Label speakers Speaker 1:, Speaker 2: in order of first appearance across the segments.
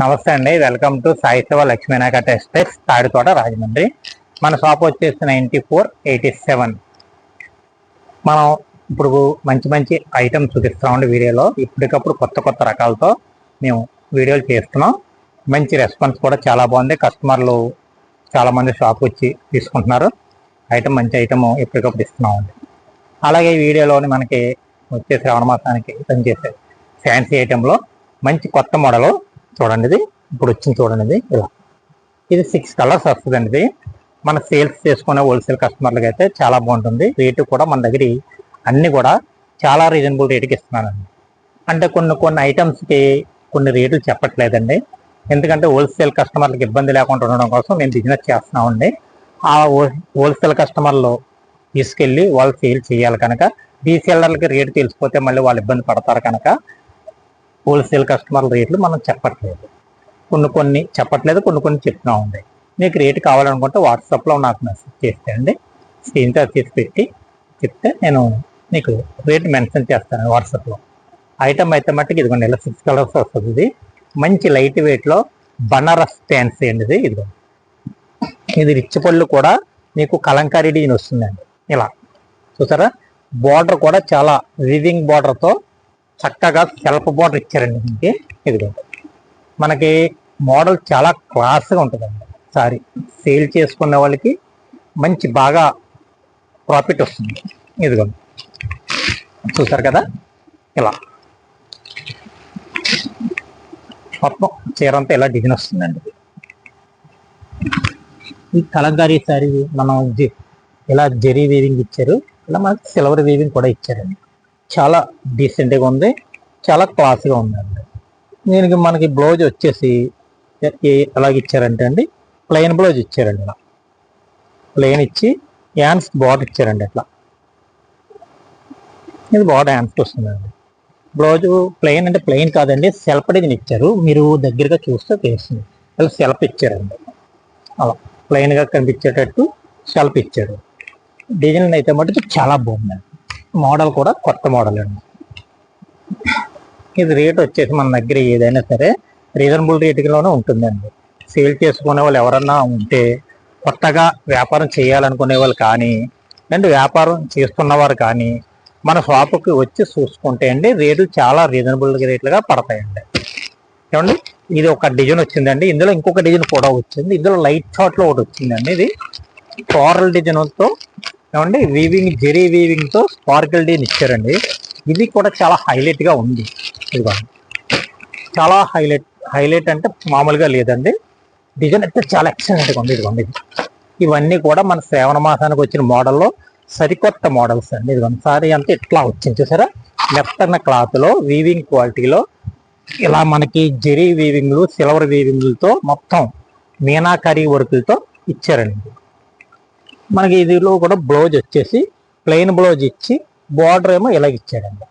Speaker 1: నమస్తే అండి. Welcome to Sai సేవ లక్ష్మీనాయక టెక్స్టైల్స్ తాడితోట రాజమండ్రి. మన షాప్ వచ్చేసి నైంటీ ఫోర్ ఎయిటీ సెవెన్. మనం ఇప్పుడు మంచి మంచి ఐటమ్స్ చూపిస్తామండి వీడియోలో. ఇప్పటికప్పుడు కొత్త కొత్త రకాలతో మేము వీడియోలు చేస్తున్నాం. మంచి రెస్పాన్స్ కూడా చాలా బాగుంది. కస్టమర్లు చాలామంది షాప్ వచ్చి తీసుకుంటున్నారు. ఐటమ్ మంచి ఐటమ్ ఎప్పటికప్పుడు ఇస్తున్నామండి అలాగే వీడియోలోని మనకి వచ్చే శ్రావణ మాసానికి పనిచేసే ఫ్యాన్సీ ఐటెంలో మంచి కొత్త మోడలు చూడండి ఇది ఇప్పుడు వచ్చింది చూడండి ఇది ఇలా ఇది సిక్స్ కలర్స్ వస్తుందండి ఇది. మన సేల్స్ చేసుకునే హోల్సేల్ కస్టమర్లకి అయితే చాలా బాగుంటుంది. రేటు కూడా మన దగ్గర అన్ని కూడా చాలా రీజనబుల్ రేటుకి ఇస్తున్నానండి అంటే కొన్ని కొన్ని ఐటమ్స్కి కొన్ని రేట్లు చెప్పట్లేదండి. ఎందుకంటే హోల్సేల్ కస్టమర్లకు ఇబ్బంది లేకుండా ఉండడం కోసం మేము బిజినెస్ చేస్తున్నామండి. ఆ హోల్సేల్ కస్టమర్లు తీసుకెళ్ళి వాళ్ళు సేల్ చేయాలి కనుక. రీసేలర్లకి రేటు తెలిసిపోతే మళ్ళీ వాళ్ళు ఇబ్బంది పడతారు కనుక హోల్సేల్ కస్టమర్ల రేట్లు మనం చెప్పట్లేదు. కొన్ని కొన్ని చెప్పట్లేదు కొన్ని కొన్ని చెప్తున్నా ఉంది. మీకు రేటు కావాలనుకుంటే వాట్సాప్లో నాకు మెసేజ్ చేస్తే అండి. స్క్రీన్ టచ్ చేసి పెట్టి చెప్తే నేను మీకు రేట్ మెన్షన్ చేస్తాను వాట్సాప్లో ఐటమ్ అయితే మట్టుకు ఇదిగోండి ఇలా సిక్స్ కలర్స్ వస్తుంది ఇది. మంచి లైట్ వెయిట్లో బనారస్ ఫ్యాన్సీ అండి ఇది ఇదిగో. ఇది రిచ్ పళ్ళు కూడా మీకు కలంకారీ డిజైన్ వస్తుందండి. ఇలా చూసారా? బార్డర్ కూడా చాలా రీవింగ్ బార్డర్తో చక్కగా సెల్ఫ్ బోర్డర్ ఇచ్చారండి దీనికి. ఇదిగో మనకి మోడల్ చాలా క్లాస్గా ఉంటుందండి. సారీ సేల్ చేసుకునే వాళ్ళకి మంచి బాగా ప్రాఫిట్ వస్తుంది. ఇదిగో చూసారు కదా? ఇలా. మొత్తం చీర అంతా ఇలా డిజైన్ వస్తుందండి. ఈ కలంకారీ సారీ మనం జె- ఇలా జెరీ వీవింగ్ ఇచ్చారు. ఇలా మనకి సిల్వర్ వీవింగ్ కూడా ఇచ్చారండి. చాలా డీసెంట్గా ఉంది. చాలా క్లాస్గా ఉందండి. దీనికి మనకి బ్లౌజ్ వచ్చేసి ఎలాగ ఇచ్చారంటే అండి ప్లెయిన్ బ్లౌజ్ ఇచ్చారండి ఇలా. ప్లెయిన్ ఇచ్చి హ్యాండ్స్ బార్డర్ ఇచ్చారండి ఇట్లా. ఇది బార్డర్ హ్యాండ్స్ వస్తుందండి. బ్లౌజ్ ప్లెయిన్ అంటే ప్లెయిన్ కాదండి సెల్ఫ్ డిజైన్ ఇచ్చారు. మీరు దగ్గరగా చూస్తే తెలుస్తుంది. అలా సెల్ఫ్ ఇచ్చారండి. అలా ప్లెయిన్గా కనిపించేటట్టు సెల్ఫ్ ఇచ్చారు. డిజైన్ అయితే మటుకు చాలా బాగుందండి. మోడల్ కూడా కొత్త మోడల్ అండి. ఇది రేట్ వచ్చేసి మన దగ్గర ఏదైనా సరే రీజనబుల్ రేటులోనే ఉంటుందండి. సేల్ చేసుకునే వాళ్ళు ఎవరన్నా ఉంటే కొత్తగా వ్యాపారం చేయాలనుకునే వాళ్ళు కానీ అండ్ వ్యాపారం చేస్తున్నవారు కానీ మన షాపుకి వచ్చి చూసుకుంటే అండి రేటు చాలా రీజనబుల్ రేట్లుగా పడతాయండి. ఏమండి? ఇది ఒక డిజైన్ వచ్చిందండి. ఇందులో ఇంకొక డిజైన్ కూడా వచ్చింది. ఇందులో లైట్ షాట్లో ఒకటి వచ్చిందండి. ఇది ఫ్లోరల్ డిజైన్తో ఏమండి వీవింగ్ జెరీ వీవింగ్తో స్పార్కిల్ డీని ఇచ్చారండి. ఇది కూడా చాలా హైలైట్గా ఉంది. ఇదిగోండి చాలా హైలైట్ హైలైట్ అంటే మామూలుగా లేదండి. డిజైన్ అయితే చాలా ఎక్సలెంట్గా ఉంది. ఇదిగోండి. ఇది. ఇవన్నీ కూడా మన శ్రావణ మాసానికి వచ్చిన మోడల్లో సరికొత్త మోడల్స్ అండి. ఇదిగోండి. సారీ అంతా ఇట్లా వచ్చింది చూసారా? మెత్తన క్లాత్లో వీవింగ్ క్వాలిటీలో ఇలా మనకి జెరీ వీవింగ్లు సిల్వర్ వీవింగ్లతో మొత్తం మీనాకరీ వర్కులతో ఇచ్చారండి. మనకి ఇదిలో కూడా బ్లౌజ్ వచ్చేసి ప్లెయిన్ బ్లౌజ్ ఇచ్చి బార్డర్ ఏమో ఇలాగ ఇచ్చారండి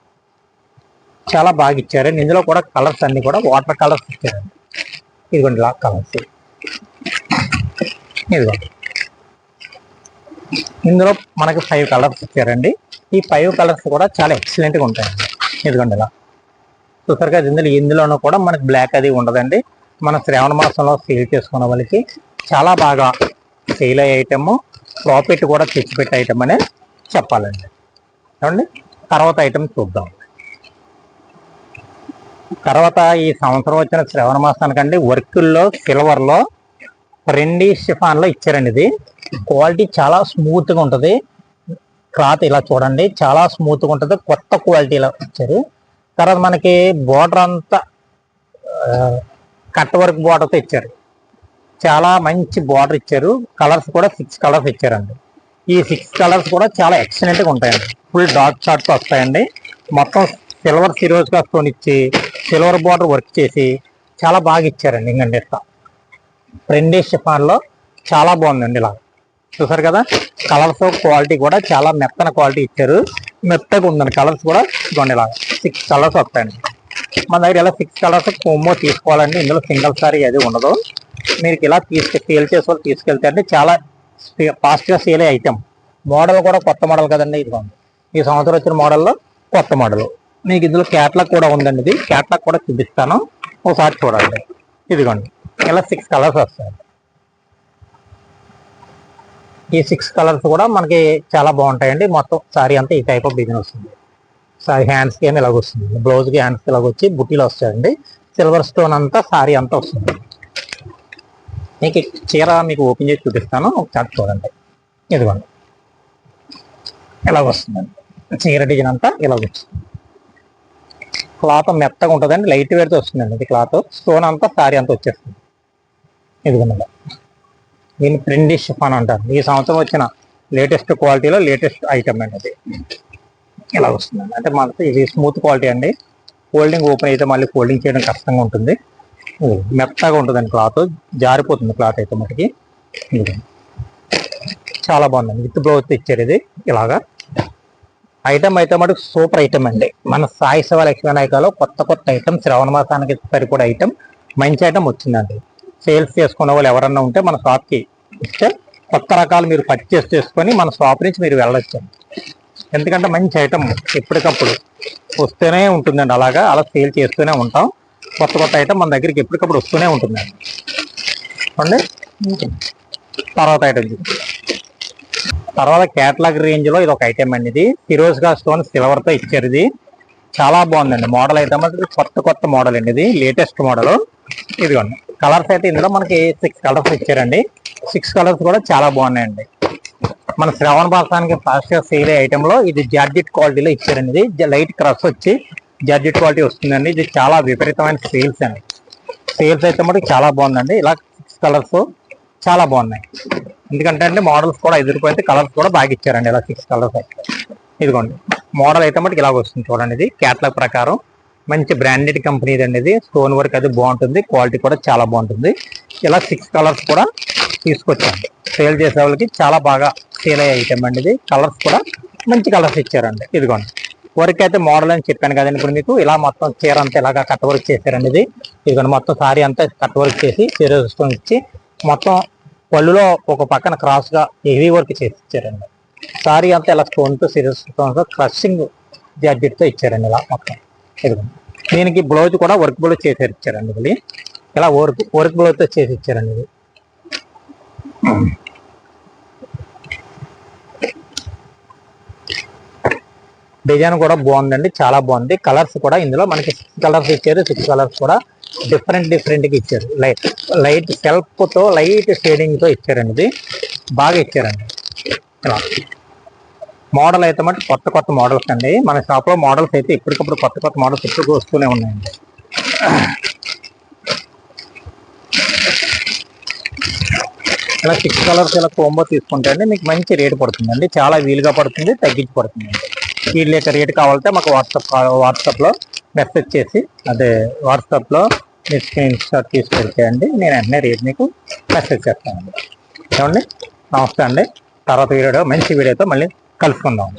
Speaker 1: చాలా బాగా ఇచ్చారండి ఇందులో కూడా కలర్స్ అన్ని కూడా వాటర్ కలర్స్ ఇచ్చారండి. ఇదిగోండి లాక్ కలర్స్ ఇదిగోండి. ఇందులో మనకి ఫైవ్ కలర్స్ ఇచ్చారండి. ఈ ఫైవ్ కలర్స్ కూడా చాలా ఎక్సలెంట్గా ఉంటాయండి. ఇదిగోండి ఇలా. చూసారుగా ఇందులో ఇందులోనూ కూడా మనకి బ్లాక్ అది ఉండదండి. మన శ్రావణ మాసంలో సేల్ చేసుకున్న వాళ్ళకి చాలా బాగా సేల్ అయ్యే ఐటమ్ ప్రాఫిట్ కూడా తెచ్చిపెట్టే ఐటమ్ అనే చెప్పాలండి. ఏమండి? తర్వాత ఐటమ్ చూద్దాం. తర్వాత ఈ సంవత్సరం వచ్చిన శ్రవణ మాసానికండి వర్కుల్లో సిల్వర్లో రెండి షిఫాన్లో ఇచ్చారండి ఇది. క్వాలిటీ చాలా స్మూత్గా ఉంటుంది. క్లాత్ ఇలా చూడండి చాలా స్మూత్గా ఉంటుంది. కొత్త క్వాలిటీలో ఇచ్చారు. తర్వాత మనకి బోర్డర్ అంతా కట్ వర్క్ బోర్డర్తో ఇచ్చారు. చాలా మంచి బార్డర్ ఇచ్చారు. కలర్స్ కూడా సిక్స్ కలర్స్ ఇచ్చారండి. ఈ సిక్స్ కలర్స్ కూడా చాలా ఎక్సలెంట్గా ఉంటాయండి. ఫుల్ డాట్ షార్ట్స్ వస్తాయండి. మొత్తం సిల్వర్ సిరోజ్గా స్టోన్ ఇచ్చి సిల్వర్ బార్డర్ వర్క్ చేసి చాలా బాగా ఇచ్చారండి ఇంకండి ఇట్లా రెండే షిఫాన్లో చాలా బాగుందండి ఇలా. చూసారు కదా? కలర్స్ క్వాలిటీ కూడా చాలా మెత్తన క్వాలిటీ ఇచ్చారు. మెత్తగా ఉందండి కలర్స్ కూడా. ఇదిగోండి ఇలా సిక్స్ కలర్స్ వస్తాయండి. మన దగ్గర ఇలా సిక్స్ కలర్స్ కొమ్మో తీసుకోవాలండి? ఇందులో సింగిల్ సారీ అది ఉండదు. మీరు ఇలా తీసుకు సేల్ చేసే వాళ్ళు తీసుకెళ్తే అంటే చాలా ఫాస్ట్గా సేల్ అయ్యే ఐటమ్ మోడల్ కూడా కొత్త మోడల్ కదండి ఇదిగోండి ఈ సంవత్సరం వచ్చిన మోడల్లో కొత్త మోడల్. మీకు ఇందులో క్యాట్లాగ్ కూడా ఉందండి ఇది. క్యాట్లాగ్ కూడా చూపిస్తాను. ఒకసారి చూడండి. ఇదిగోండి. ఇలా సిక్స్ కలర్స్ వస్తాయి. ఈ సిక్స్ కలర్స్ కూడా మనకి చాలా బాగుంటాయండి. మొత్తం సారీ అంతా ఈ టైప్ ఆఫ్ డిజైన్ వస్తుంది. సారీ హ్యాండ్స్కి ఏమి ఇలాగ వస్తుంది. బ్లౌజ్కి హ్యాండ్స్కి ఇలాగ వచ్చి బుట్టీలు వస్తాయండి. సిల్వర్ స్టోన్ అంతా సారీ అంతా వస్తుంది. మీకు చీర మీకు ఓపెన్ చేసి చూపిస్తాను. ఒకసారి చూడండి. ఇదిగోండి. ఇలా వస్తుందండి. చీర డిజైన్ అంతా ఇలా వస్తుంది. క్లాత్ మెత్తగా ఉంటుందండి. లైట్ వేర్తో వస్తుందండి ఇది క్లాత్. స్టోన్ అంతా సారీ అంతా వచ్చేస్తుంది. ఇదిగోండి. దీన్ని ప్రిండి షిఫాన్ అంటారు. ఈ సంవత్సరం వచ్చిన లేటెస్ట్ క్వాలిటీలో లేటెస్ట్ ఐటమ్ అండి అది. ఇలా వస్తుందండి. అంటే మనకి ఇది స్మూత్ క్వాలిటీ అండి. ఫోల్డింగ్ ఓపెన్ అయితే మళ్ళీ ఫోల్డింగ్ చేయడం కష్టంగా ఉంటుంది. మెత్తగా ఉంటుందండి క్లాత్. జారిపోతుంది క్లాత్ అయితే మటుకి. చాలా బాగుందండి. విత్ బ్లౌజ్ తెచ్చారు ఇది ఇలాగా. ఐటమ్ అయితే మటుకు సూపర్ ఐటమ్ అండి. మన సాయి శివ లక్ష్మీ నాయకలో కొత్త కొత్త ఐటమ్ శ్రవణ మాసానికి సరిపడే ఐటమ్ మంచి ఐటమ్ వచ్చిందండి. సేల్స్ చేసుకునే వాళ్ళు ఎవరన్నా ఉంటే మన షాప్కి ఇస్తే కొత్త రకాలు మీరు పర్చేస్ చేసుకొని మన షాప్ నుంచి మీరు వెళ్ళొచ్చు. ఎందుకంటే మంచి ఐటమ్ ఎప్పటికప్పుడు వస్తూనే ఉంటుందండి. అలాగా అలా సేల్ చేస్తూనే ఉంటాం. కొత్త కొత్త ఐటమ్ మన దగ్గరికి ఎప్పటికప్పుడు వస్తూనే ఉంటుంది. అండి? తర్వాత ఐటమ్ తర్వాత కేటలాగ్ రేంజ్లో ఇది ఒక ఐటమ్ అండి ఇది. ఫిరోజ్గా స్టోన్ సిల్వర్తో ఇచ్చారు ఇది. చాలా బాగుందండి. మోడల్ అయితే మనకి కొత్త కొత్త మోడల్ అండి ఇది. లేటెస్ట్ మోడల్ ఇదిగోండి. కలర్స్ అయితే ఇందులో మనకి సిక్స్ కలర్స్ ఇచ్చారండి. సిక్స్ కలర్స్ కూడా చాలా బాగున్నాయండి. మన శ్రవణ భాషానికి ఫాస్ట్గా సేల్ అయ్యే ఐటెంలో ఇది జార్జెట్ క్వాలిటీలో ఇచ్చారండి ఇది. లైట్ క్రష్ వచ్చి జార్జెట్ క్వాలిటీ వస్తుందండి. ఇది చాలా విపరీతమైన సేల్స్ అండి. సేల్స్ అయితే మటుకు చాలా బాగుందండి. ఇలా సిక్స్ కలర్స్ చాలా బాగున్నాయి. ఎందుకంటే అండి మోడల్స్ కూడా ఎదురుపోయితే కలర్స్ కూడా బాగా ఇచ్చారండి. ఇలా సిక్స్ కలర్స్ అయితే. ఇదిగోండి. మోడల్ అయితే మటుకు ఇలాగ వస్తుంది చూడండి ఇది. క్యాట్లాగ్ ప్రకారం మంచి బ్రాండెడ్ కంపెనీ అండి ఇది. స్టోన్ వర్క్ అది బాగుంటుంది. క్వాలిటీ కూడా చాలా బాగుంటుంది. ఇలా సిక్స్ కలర్స్ కూడా తీసుకొచ్చాను సేల్ చేసే వాళ్ళకి చాలా బాగా సేల్ అయ్యే ఐటమ్ అండి ఇది. కలర్స్ కూడా మంచి కలర్స్ ఇచ్చారండి. ఇదిగోండి. వర్క్ అయితే మోడల్ అని చెప్పాను కదండి. ఇప్పుడు మీకు ఇలా మొత్తం చీర అంతా ఇలాగా కట్ వర్క్ చేశారండి ఇది ఇదిగోండి మొత్తం సారీ అంతా కట్ వర్క్ చేసి చీర స్టోన్ ఇచ్చి మొత్తం పళ్ళులో ఒక పక్కన క్రాస్గా హెవీ వర్క్ చేసి ఇచ్చారండి సారీ అంతా ఇలా స్టోన్తో సీరియస్ క్రషింగ్ జాడ్జెట్తో ఇచ్చారండి ఇలా మొత్తం. ఇదిగోండి దీనికి బ్లౌజ్ కూడా వర్క్ బ్లౌజ్ చేసి ఇచ్చారండి ఇది ఇలా వర్క్ వర్క్ బ్లౌజ్తో చేసి ఇచ్చారండి ఇది. డిజైన్ కూడా బాగుందండి చాలా బాగుంది. కలర్స్ కూడా ఇందులో మనకి సిక్స్ కలర్స్ ఇచ్చారు సిక్స్ కలర్స్ కూడా డిఫరెంట్ డిఫరెంట్గా ఇచ్చారు. లైట్ లైట్ సెల్ఫ్తో లైట్ షేడింగ్తో ఇచ్చారండి ఇది. బాగా ఇచ్చారండి. ఇలా. మోడల్ అయితే మటు కొత్త కొత్త మోడల్స్ అండి. మన షాప్లో మోడల్స్ అయితే ఇప్పటికప్పుడు కొత్త కొత్త మోడల్స్ ఇప్పుడు వస్తూనే ఉన్నాయండి. ఇలా సిక్స్ కలర్స్ ఇలా కోంబో తీసుకుంటే అండి మీకు మంచి రేట్ పడుతుందండి. చాలా వీలుగా పడుతుంది తగ్గించి పడుతుంది ఈ లేక రేటు కావాలంటే మాకు వాట్సాప్ వాట్సాప్లో మెసేజ్ చేసి అదే వాట్సాప్లో మీ స్క్రీన్ షాట్ తీసి పెడితేయండి నేను వెంటనే రేట్ మీకు మెసేజ్ చేస్తానండి ఏమండి? నమస్తే అండి. తర్వాత వీడియో మంచి వీడియోతో మళ్ళీ కలుసుకుందాం.